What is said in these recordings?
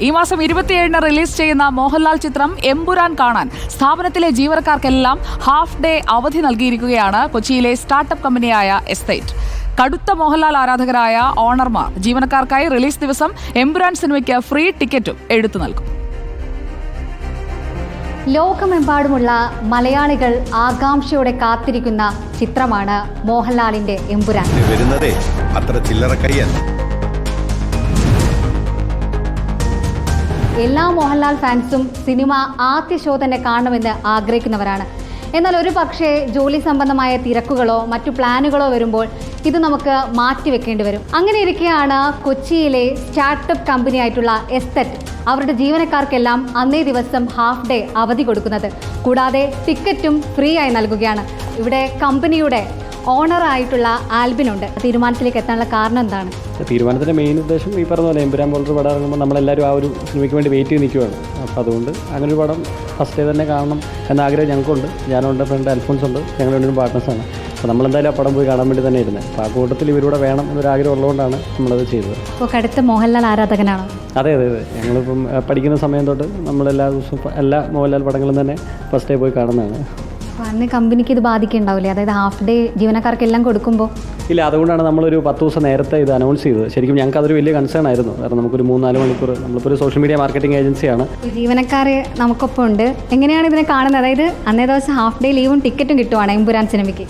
ഈ മാസം ഇരുപത്തിയേഴിന് റിലീസ് ചെയ്യുന്ന മോഹൻലാൽ ചിത്രം എമ്പുരാൻ കാണാൻ സ്ഥാപനത്തിലെ ജീവനക്കാർക്കെല്ലാം ഹാഫ് ഡേ അവധി നൽകിയിരിക്കുകയാണ് കൊച്ചിയിലെ സ്റ്റാർട്ടപ്പ് കമ്പനിയായ എസ്റ്റേറ്റ് കടുത്ത മോഹൻലാൽ ആരാധകരായ ഓണർമാർ ജീവനക്കാർക്കായി റിലീസ് ദിവസം എമ്പുരാൻ സിനിമയ്ക്ക് ഫ്രീ ടിക്കറ്റും എടുത്തു നൽകും. ലോകമെമ്പാടുമുള്ള മലയാളികൾ ആകാംക്ഷയോടെ കാത്തിരിക്കുന്ന ചിത്രമാണ് മോഹൻലാലിന്റെ എമ്പുരാൻ. വരുന്നതേ അത്ര ചില്ലറ എല്ലാ മോഹൻലാൽ ഫാൻസും സിനിമ ആദ്യ ഷോ തന്നെ കാണണമെന്ന് ആഗ്രഹിക്കുന്നവരാണ്. എന്നാൽ ഒരു പക്ഷേ ജോലി സംബന്ധമായ തിരക്കുകളോ മറ്റു പ്ലാനുകളോ വരുമ്പോൾ ഇത് നമുക്ക് മാറ്റിവെക്കേണ്ടി വരും. അങ്ങനെ ഇരിക്കെയാണ് കൊച്ചിയിലെ സ്റ്റാർട്ടപ്പ് കമ്പനി ആയിട്ടുള്ള എസ്തെറ്റ് അവരുടെ ജീവനക്കാർക്കെല്ലാം അന്നേ ദിവസം ഹാഫ് ഡേ അവധി കൊടുക്കുന്നത്. കൂടാതെ ടിക്കറ്റും ഫ്രീ ആയി നൽകുകയാണ്. ഇവിടെ കമ്പനിയുടെ ഓണറായിട്ടുള്ള ആൽബിനുണ്ട്. തീരുമാനത്തിലേക്ക് എത്താനുള്ള കാരണം എന്താണ്? തീരുമാനത്തിന്റെ മെയിൻ ഉദ്ദേശം ഈ പറഞ്ഞ പോലെ എമ്പുരാൻ പോലൊരു പടം ഇറങ്ങുമ്പോൾ നമ്മളെല്ലാവരും ആ ഒരു സിനിമയ്ക്ക് വേണ്ടി വെയിറ്റ് ചെയ്ത് നിൽക്കുവാണ് അപ്പോൾ അതുകൊണ്ട് അങ്ങനെ ഒരു പടം ഫസ്റ്റ് ഡേ തന്നെ കാണണം എന്ന ആഗ്രഹം ഞങ്ങൾക്കുണ്ട്. ഞാനുണ്ട് ഫ്രണ്ട് അൽഫോൻസ് ഉണ്ട്. ഞങ്ങൾ രണ്ടും ആണ്. അപ്പോൾ നമ്മളെന്തായാലും ആ പടം പോയി കാണാൻ വേണ്ടി തന്നെ ഇരുന്നത് അപ്പോൾ ആ കൂട്ടത്തിൽ ഇവരൂടെ വേണം എന്നൊരു ആഗ്രഹം ഉള്ളതുകൊണ്ടാണ് നമ്മളത് ചെയ്തത്. ഇപ്പോൾ കടുത്ത മോഹൻലാൽ ആരാധകനാണ്? അതെ അതെ അതെ. ഞങ്ങളിപ്പം പഠിക്കുന്ന സമയം തൊട്ട് നമ്മളെല്ലാ ദിവസവും എല്ലാ മോഹൻലാൽ പടങ്ങളും തന്നെ ഫസ്റ്റ് ഡേ പോയി കാണുന്നതാണ്. അപ്പോൾ അന്ന് കമ്പനിക്ക് ഇത് ബാധിക്കുന്നുണ്ടാവില്ലേ അതായത് ഹാഫ് ഡേ ജീവനക്കാർക്കെല്ലാം കൊടുക്കുമ്പോൾ ഇല്ല അതുകൊണ്ടാണ് നമ്മളൊരു പത്ത് ദിവസം നേരത്തെ ഇത് അനൗൺസ് ചെയ്തത്. ശരിക്കും ഞങ്ങൾക്ക് അതൊരു വലിയ കൺസേൺ ആയിരുന്നു. കാരണം നമുക്കൊരു മൂന്നാൽ മണിക്കൂർ നമ്മളിപ്പോൾ ഒരു സോഷ്യൽ മീഡിയ മാർക്കറ്റിംഗ് ഏജൻസിയാണ് ജീവനക്കാർ നമുക്കൊപ്പം ഉണ്ട് എങ്ങനെയാണ് ഇതിനെ കാണുന്നത്? അതായത് അന്നേ ദിവസം ഹാഫ് ഡേ ലീവും ടിക്കറ്റും കിട്ടുവാണ് എമ്പുരാൻ സിനിമയ്ക്ക്.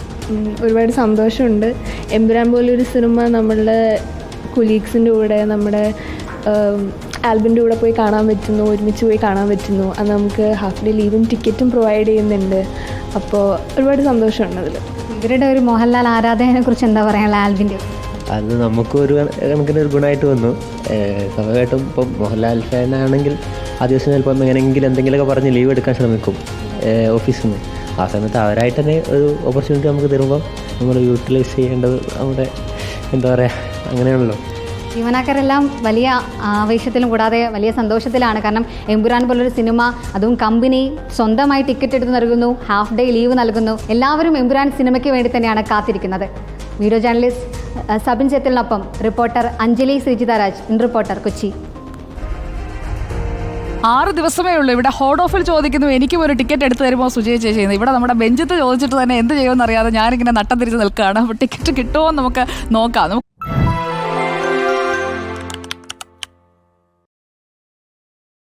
ഒരുപാട് സന്തോഷമുണ്ട്. എമ്പുരാൻ പോലൊരു സിനിമ നമ്മളുടെ കൊലീഗ്സിന്റെ കൂടെ നമ്മുടെ ആൽബിന്റെ കൂടെ പോയി കാണാൻ പറ്റുന്നു ഒരുമിച്ച് പോയി കാണാൻ പറ്റുന്നു. അത് നമുക്ക് ഹാഫ് ഡേ ലീവും ടിക്കറ്റും പ്രൊവൈഡ് ചെയ്യുന്നുണ്ട്. അപ്പോൾ ഒരുപാട് സന്തോഷമാണ് അതിൽ ഇവരുടെ ഒരു മോഹൻലാൽ ആരാധകനെ കുറിച്ച് എന്താ പറയാനുള്ള ആൽബിന്റെ അത് നമുക്ക് ഒരു കണക്കിന് ഒരു ഗുണമായിട്ട് വന്നു. സ്വാഭാവികമായിട്ടും ഇപ്പം മോഹൻലാൽ ഫാനാണെങ്കിൽ ആ ദിവസം ചിലപ്പം എങ്ങനെയെങ്കിലും എന്തെങ്കിലുമൊക്കെ പറഞ്ഞ് ലീവ് എടുക്കാൻ ശ്രമിക്കും ഓഫീസിൽ നിന്ന് ആ സമയത്ത് അവരായിട്ട് തന്നെ ഒരു ഓപ്പർച്യൂണിറ്റി നമുക്ക് തരുമ്പോൾ നമ്മൾ യൂട്ടിലൈസ് ചെയ്യേണ്ടത് നമ്മുടെ എന്താ പറയുക അങ്ങനെയാണല്ലോ. ജീവനക്കാരെല്ലാം വലിയ ആവേശത്തിലും കൂടാതെ വലിയ സന്തോഷത്തിലാണ്. കാരണം എമ്പുരാൻ പോലൊരു സിനിമ അതും കമ്പനി സ്വന്തമായി ടിക്കറ്റ് എടുത്ത് നൽകുന്നു ഹാഫ് ഡേ ലീവ് നൽകുന്നു. എല്ലാവരും എമ്പുരാൻ സിനിമയ്ക്ക് വേണ്ടി തന്നെയാണ് കാത്തിരിക്കുന്നത്. Video journalist Sabin ചെത്തലിനൊപ്പം reporter Anjali Sreejitharaj in reporter Kochi. ആറ് ദിവസമേ ഉള്ളൂ. ഇവിടെ ഹോഡ് ഓഫിൽ ചോദിക്കുന്നു എനിക്കും ഒരു ടിക്കറ്റ് എടുത്ത് തരുമോ സുജയ ചേച്ചി ഇവിടെ നമ്മുടെ ബെഞ്ചത്ത് ചോദിച്ചിട്ട് തന്നെ എന്ത് ചെയ്യുമെന്ന് അറിയാതെ ഞാനിങ്ങനെ നട്ടം തിരിച്ച് നിൽക്കുകയാണ്. അപ്പോൾ ടിക്കറ്റ് കിട്ടുമോ എന്ന് നമുക്ക് നോക്കാം.